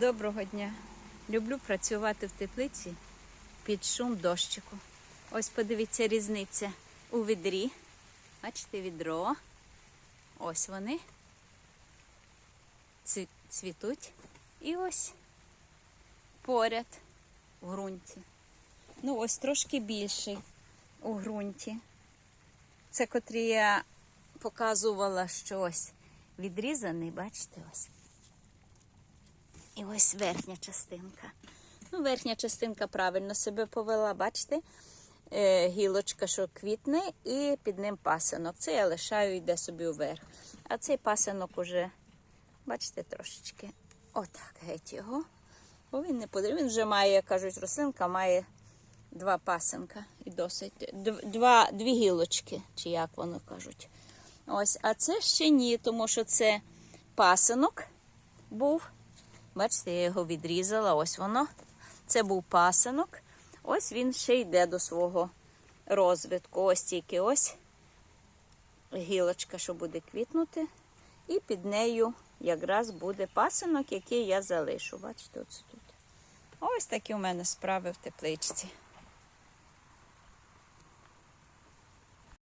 Доброго дня. Люблю працювати в теплиці під шум дощику. Ось подивіться різниця у відрі. Бачите, відро. Ось вони цвітуть. І ось поряд в ґрунті. Ну, ось трошки більший у ґрунті. Це котрі я показувала, що ось відрізаний, бачите, ось. І ось верхня частинка. Ну, верхня частинка правильно себе повела, бачите? Е, гілочка, що квітне, і під ним пасинок. Це я лишаю, йде собі вверх. А цей пасинок уже, бачите, трошечки. Отак, геть його. Бо він не потрібен. Він вже має, як кажуть, рослинка має два пасинка і досить. Два, дві гілочки, чи як воно кажуть. Ось, а це ще ні, тому що це пасинок був. Бачите, я його відрізала, ось воно. Це був пасинок. Ось він ще йде до свого розвитку. Ось тільки ось гілочка, що буде квітнути. І під нею якраз буде пасинок, який я залишу. Бачите, ось тут. Ось такі у мене справи в тепличці.